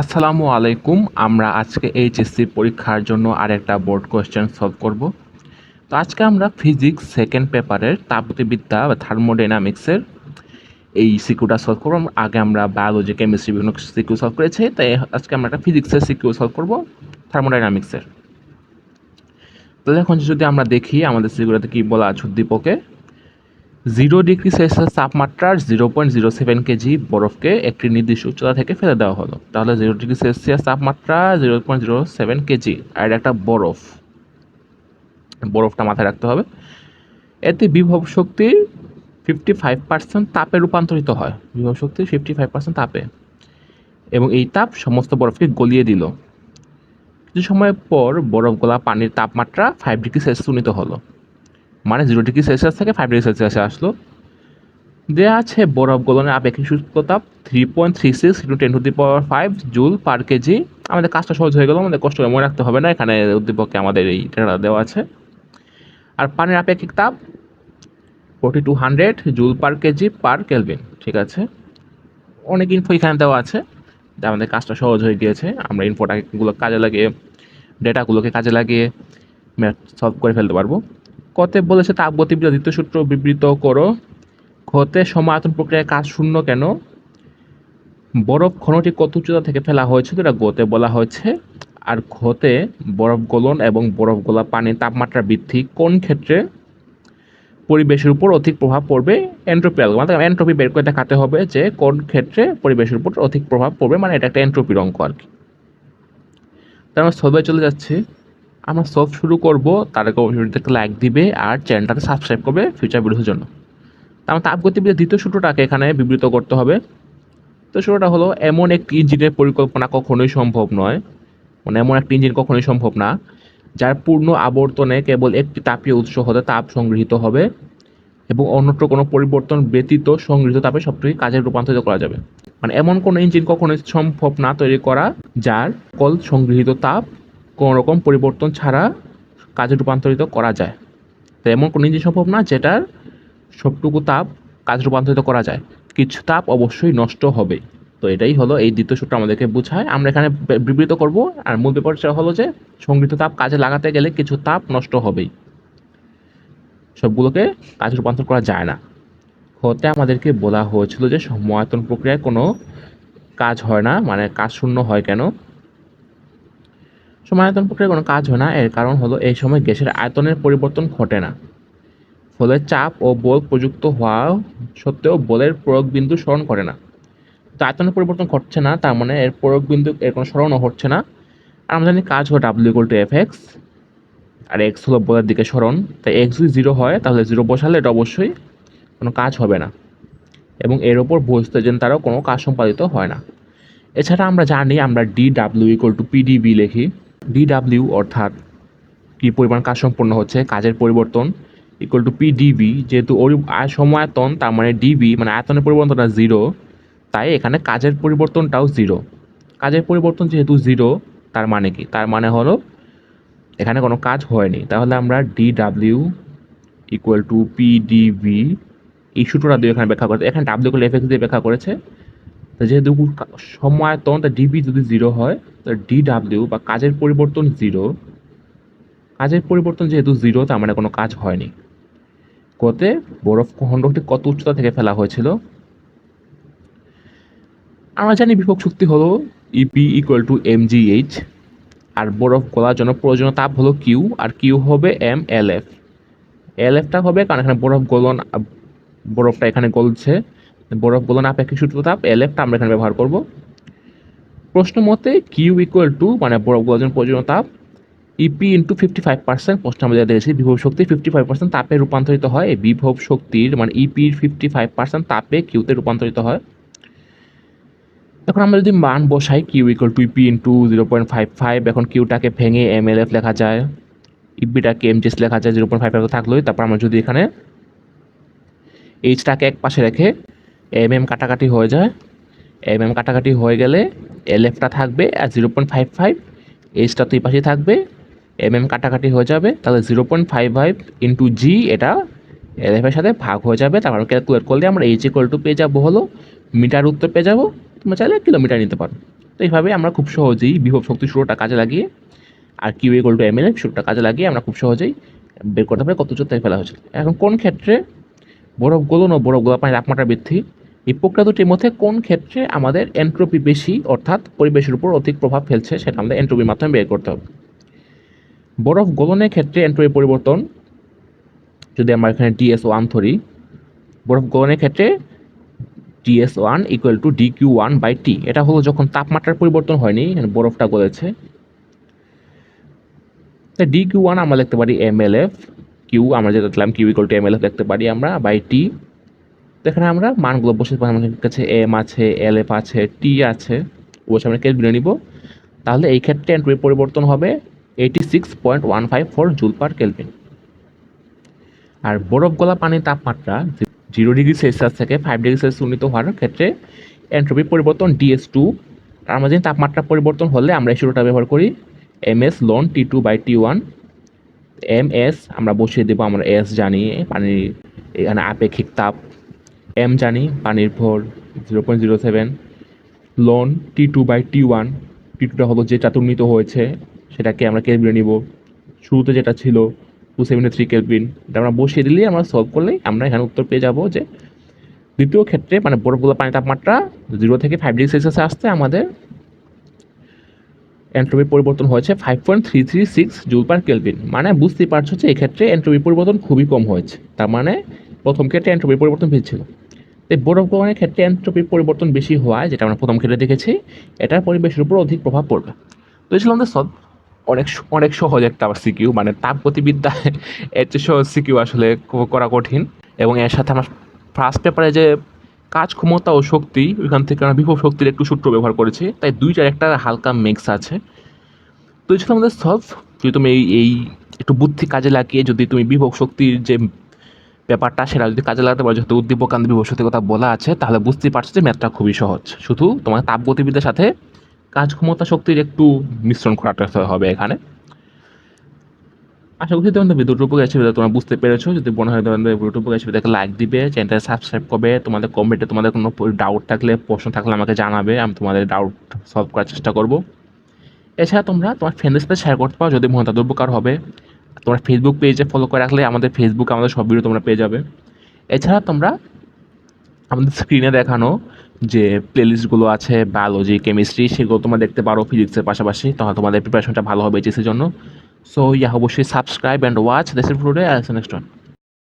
আসসালামু আলাইকুম, আমরা আজকে এইচএসসি পরীক্ষার জন্য আরেকটা বোর্ড কোয়েশ্চেন সলভ করব। তো আজকে আমরা ফিজিক্স সেকেন্ড পেপারের তাপগতিবিদ্যা বা থার্মোডাইনামিক্সের এই সিকিউটা সলভ করব। আগে আমরা বায়োলজি, কেমিস্ট্রি, বিভিন্ন সিকিউ সলভ করেছি, তাই আজকে আমরা একটা ফিজিক্সের সিকিউ সলভ করব, থার্মোডাইনামিক্সের। তাহলে এখন যদি আমরা দেখি আমাদের সিকিউটাতে কী বলা আছে উদ্দীপকে জিরো ডিগ্রি সেলসিয়াস তাপমাত্রার zero point zero seven KG বরফকে একটি নির্দিষ্ট উচ্চতা থেকে ফেলে দেওয়া হলো। তাহলে জিরো ডিগ্রি সেলসিয়াস তাপমাত্রা zero point zero seven KG আর একটা বরফ। বরফটা মাথায় রাখতে হবে। এতে বিভব শক্তি ফিফটি ফাইভ পার্সেন্ট তাপে রূপান্তরিত হয়। বিভব শক্তি ফিফটি ফাইভ পার্সেন্ট তাপে। এবং এই তাপ সমস্ত বরফকে গলিয়ে দিল। কিছু সময় পর বরফ গলা পানির তাপমাত্রা ফাইভ ডিগ্রি সেলসিয়াস উন্নীত হলো। মানে জিরো ডিগ্রি সেলসিয়াস থেকে ফাইভ ডিগ্রি সেলসিয়াসে আসলো। দেওয়া আছে বরফ গলনের আপেক্ষিক শুষ্ক তাপ three point three six into ten to the power five joule per KG আমাদের কাজটা সহজ হয়ে গেল, আমাদের কষ্ট মনে রাখতে হবে না, এখানে উদ্দীপকে আমাদের এই এটা দেওয়া আছে। আর পানির আপেক্ষিক তাপ forty two hundred joule per KG per kelvin ঠিক আছে? অনেক ইনফো এখানে দেওয়া আছে, যা আমাদের কাজটা সহজ হয়ে গিয়েছে। আমরা ইনফোটাগুলো কাজে লাগিয়ে ডেটাগুলোকে কাজে লাগিয়ে সলভ করে ফেলতে পারব। কতে বলেছে তাপগতিবিদ্যা দ্বিতীয় সূত্র বিবৃত করো। ঘতে সমায়তন প্রক্রিয়ায় কাজ শূন্য কেন? বরফ ঘনটি কত উচ্চতা থেকে ফেলা হয়েছিল এটা গতে বলা হয়েছে। আর ঘতে বরফ গলন এবং বরফ গলা পানির তাপমাত্রা বৃদ্ধি কোন ক্ষেত্রে? পরিবেশের উপর অধিক প্রভাব পড়বে এন্ট্রপি মানে এন্ট্রপি বের করে দেখাতে হবে যে কোন ক্ষেত্রে পরিবেশের উপর অধিক প্রভাব পড়বে। মানে এটা একটা এন্ট্রপির অঙ্ক আর কি। তার আমরা সলভে চলে যাচ্ছি। আমরা সলভ শুরু করব, তার আগে একটা লাইক দিবে আর চ্যানেলটাকে সাবস্ক্রাইব করবে ফিউচার ভিডিওর জন্য। আমার তাপগতিবিদ্যার দ্বিতীয় সূত্রটাকে এখানে বিবৃত করতে হবে। তো সূত্রটা হলো, এমন একটি ইঞ্জিনের পরিকল্পনা কখনোই সম্ভব নয়। মানে এমন একটি ইঞ্জিন কখনোই সম্ভব না, যার পূর্ণ আবর্তনে কেবল একটি তাপীয় উৎস হতে তাপ সংগৃহীত হবে এবং অন্যত্র কোনো পরিবর্তন ব্যতীত সংগৃহীত তাপে সবটুকু কাজে রূপান্তরিত করা যাবে। মানে এমন কোনো ইঞ্জিন কখনোই সম্ভব না তৈরি করা, যার কল সংগৃহীত তাপ কোনো রকম পরিবর্তন ছাড়া কাজে রূপান্তরিত করা যায়। তো এমন কোনো ইঞ্জিন সম্ভব না যেটার সবটুকু তাপ কাজ রূপান্তরিত করা যায়। কিছু তাপ অবশ্যই নষ্ট হবে। তো এটাই হলো এই দ্বিতীয় সূত্র আমাদেরকে বোঝায়। আমরা এখানে বিবৃত করব। আর মূল ব্যাপারটা হলো যে, সংগৃহীত তাপ কাজে লাগাতে গেলে কিছু তাপ নষ্ট হবেই। সবগুলোকে কাজে রূপান্তর করা যায় না। হতে আমাদেরকে বলা হয়েছিল যে, সমায়তন প্রক্রিয়ায় কোনো কাজ হয় না। মানে কাজ শূন্য হয় কেন? সমায়তন প্রক্রিয়ায় কোনো কাজ হয় না। এর কারণ হলো এই সময় গ্যাসের আয়তনের পরিবর্তন ঘটে না। ফলে চাপ ও বল প্রযুক্ত হওয়া সত্ত্বেও বলের প্রয়োগ বিন্দু স্মরণ করে না। তো আয়তনের পরিবর্তন ঘটছে না, তার মানে এর প্রয়োগ বিন্দু এর কোনো স্মরণও হচ্ছে না। আর আমরা জানি কাজ হলো W equal to F X R X হলো বলের দিকে স্মরণ। তাই এক্স যদি জিরো হয়, তাহলে জিরো বসালে এটা অবশ্যই কোনো কাজ হবে না। এবং এর ওপর বসতে যেন তারও কোনো কাজ সম্পাদিত হয় না। এছাড়া আমরা জানি আমরা D W equal to PDV লিখি। ডি ডাব্লিউ অর্থাৎ কী পরিমাণ কাজ সম্পন্ন হচ্ছে, কাজের পরিবর্তন ইকুয়াল টু পিডিবি যেহেতু ওই সমায়তন তার মানে ডিবি মানে আয়তনের পরিবর্তনটা জিরো তাই এখানে কাজের পরিবর্তনটাও জিরো কাজের পরিবর্তন যেহেতু জিরো তার মানে কি? তার মানে হলো এখানে কোনো কাজ হয়নি। তাহলে আমরা D W equal to PDV এই সূত্রটা দিয়ে এখানে ব্যাখ্যা করেছে। এখানে ডাব্লিউ এফ এক্স দিয়ে ব্যাখ্যা করেছে। তো যেহেতু সমায়তন তা ডিবি যদি জিরো হয়, তো ডি ডাব্লিউ বা কাজের পরিবর্তন জিরো কাজের পরিবর্তন যেহেতু জিরো তার মানে কোনো কাজ হয়নি। কতে বরফ খণ্ডটি কত উচ্চতা থেকে ফেলা হয়েছিল? আমরা জানি বিভব শক্তি হলো EP equal to M G H আর বরফ গলার জন্য প্রয়োজনীয় তাপ হলো কিউ আর কিউ হবে এম এল এফ এল এফটা হবে কারণ এখানে বরফ গলন, বরফটা এখানে গলছে। বরফ গলন আপেক্ষিক সূত্র তাপ এল আমরা এখানে ব্যবহার করব। প্রশ্ন মতে কিউ ইকুয়াল টু মানে বরফ গলার জন্য প্রয়োজনীয় তাপ EP into fifty five percent প্রশ্ন আমাদের দিয়েছি বিভব শক্তি ফিফটি ফাইভ পার্সেন্ট তাপে রূপান্তরিত হয়। এই বিভব শক্তির মানে ইপির ফিফটি ফাইভ পার্সেন্ট তাপে কিউতে রূপান্তরিত হয়। এখন আমরা যদি মান বসাই Q equal to EP into zero point five five এখন কিউটাকে ভেঙে এম এল এফ লেখা যায়। ইপিটাকে এম লেখা যায় জিরো পয়েন্ট ফাইভ থাকলোই। তারপর আমরা যদি এখানে এইচটাকে এক পাশে রেখে এম এম কাটাকাটি হয়ে যায়। এম এম কাটাকাটি হয়ে গেলে এল এফটা থাকবে আর জিরো পয়েন্ট ফাইভ ফাইভ, এইচটা তো পাশেই থাকবে। এম এম কাটাকাটি হয়ে যাবে, তাহলে zero point five five into G এটা এল এফের সাথে ভাগ হয়ে যাবে। তারপর ক্যালকুলেট করলে আমরা এইচ ইকুয়াল টু পেয়ে যাব হলো মিটার উত্তর পেয়ে যাব। তোমরা চাইলে কিলোমিটার নিতে পারো। তো এইভাবে আমরা খুব সহজেই বিভব শক্তি সূত্রটা কাজে লাগিয়ে আর Q equal to M L সূত্রটা কাজে লাগিয়ে আমরা খুব সহজেই বের করতে পারি। কত তাই ফেলা হয়েছে এখন কোন ক্ষেত্রে বরফ গলন ও বরফ গলা পানির তাপমাত্রা বৃদ্ধি? এই প্রক্রিয়া দুটির মধ্যে কোন ক্ষেত্রে আমাদের এন্ট্রপি বেশি, অর্থাৎ পরিবেশের উপর অধিক প্রভাব ফেলছে, সেটা আমাদের এন্ট্রপির মাধ্যমে বের করতে হবে। বরফ গলনের ক্ষেত্রে এন্ট্রপি পরিবর্তন, যদি আমরা এখানে ডিএস ওয়ান ধরি, বরফ গলনের ক্ষেত্রে DS one equal to D Q one by T এটা হলো যখন তাপমাত্রার পরিবর্তন হয়নি বরফটা গলেছে। তাই ডি কিউ ওয়ান আমরা লিখতে পারি এম এল এফ কিউ আমরা যেটা দেখলাম Q equal to M L F লিখতে পারি আমরা বাই টি এখানে আমরা মানগুলো বসে আমাদের কাছে এম আছে, এল, এফ আছে, টি আছে। বসে আমরা কেলভিনে নিব। তাহলে এই ক্ষেত্রে এন্ট্রি পরিবর্তন হবে eighty six point one five four joule per kelvin আর বরফ গলা পানির তাপমাত্রা জিরো ডিগ্রি সেলসিয়াস থেকে ফাইভ ডিগ্রি সেলসিয়াস উন্নীত হওয়ার ক্ষেত্রে এন্ট্রপি পরিবর্তন ডিএস টু তার মাঝে তাপমাত্রা পরিবর্তন হলে আমরা এই সূত্রটা ব্যবহার করি। M S ln T two by T one M S আমরা বসিয়ে দেবো, আমরা এস জানি, পানির এখানে আপেক্ষিক তাপ। এম জানি পানির ভর zero point zero seven ln T two by T one T টুটা হলো যেটা উন্নীত হয়েছে, সেটাকে আমরা কেলভিনে নিব। শুরুতে যেটা ছিল টু সেভেন্টি থ্রি কেলভিন এটা আমরা বসিয়ে দিলেই আমরা সলভ করলেই আমরা এখানে উত্তর পেয়ে যাব যে দ্বিতীয় ক্ষেত্রে মানে বরফগুলো পানির তাপমাত্রা জিরো থেকে ফাইভ ডিগ্রি সেলসিয়াসে আসতে আমাদের এন্ট্রপি পরিবর্তন হয়েছে five point three three six joule per kelvin মানে বুঝতেই পারছ যে এক্ষেত্রে এন্ট্রপি পরিবর্তন খুবই কম হয়েছে। তার মানে প্রথম ক্ষেত্রে এন্ট্রপি পরিবর্তন বেশি ছিল এই বরফ গলনের ক্ষেত্রে এন্ট্রপির পরিবর্তন বেশি হওয়ায়, যেটা আমরা প্রথম ক্ষেত্রে দেখেছি, এটার পরিবেশের উপর অধিক প্রভাব পড়বে। তো ছিল আমাদের সব, অনেক অনেক সহজ একটা আবার সিকিউ মানে তাপগতিবিদ্যায় এর চেয়ে সহজ সিকিউ আসলে করা কঠিন। এবং এর সাথে আমার ফার্স্ট পেপারে যে কাজ ক্ষমতা ও শক্তি ওইখান থেকে আমরা বিভব শক্তির একটু সূত্র ব্যবহার করেছি, তাই দুইটার একটা হালকা মিক্স আছে। তো এই ছিল আমাদের সলভ যদি তুমি এই এই একটু বুদ্ধি কাজে লাগিয়ে যদি তুমি বিভব শক্তির যে ব্যাপারটা সেটা যদি কাজে লাগাতে পারো, যেহেতু উদ্দীপক কান্তি বিভব কথা বলা আছে, তাহলে বুঝতেই পারছ যে ম্যাথটা খুবই সহজ। শুধু তোমার তাপগতিবিদ্যার সাথে কাজ ক্ষমতা শক্তির একটু মিশ্রণ করাতে হবে এখানে। আশা করছি তোমাদের ভিডিওটি উপকার হিসেবে তোমরা বুঝতে পেরেছ। যদি মনে হয় তোমাদের হিসেবে দেখে লাইক দিবে চ্যানেলটা সাবস্ক্রাইব করবে। তোমাদের কমেন্টে তোমাদের কোনো ডাউট থাকলে, প্রশ্ন থাকলে আমাকে জানাবে, আমি তোমাদের ডাউট সলভ করার চেষ্টা করব। এছাড়া তোমরা তোমার ফ্রেন্ডের সাথে শেয়ার করতে পারো, যদি মনে তাদের উপকার হবে। তোমরা ফেসবুক পেজে ফলো করে রাখলে আমাদের ফেসবুক আমাদের সব ভিডিও তোমরা পেয়ে যাবে। এছাড়া তোমরা আমাদের স্ক্রিনে দেখানো যে প্লে লিস্টগুলো আছে বায়োলজি কেমিস্ট্রি সেগুলো তোমরা দেখতে পারো ফিজিক্সের পাশাপাশি। তখন তোমাদের প্রিপারেশনটা ভালো হবে এইচএসের জন্য। সো ইয়া অবশ্যই সাবস্ক্রাইব অ্যান্ড ওয়াচ দেশের ভিডিও আসে নেক্সট ওয়ান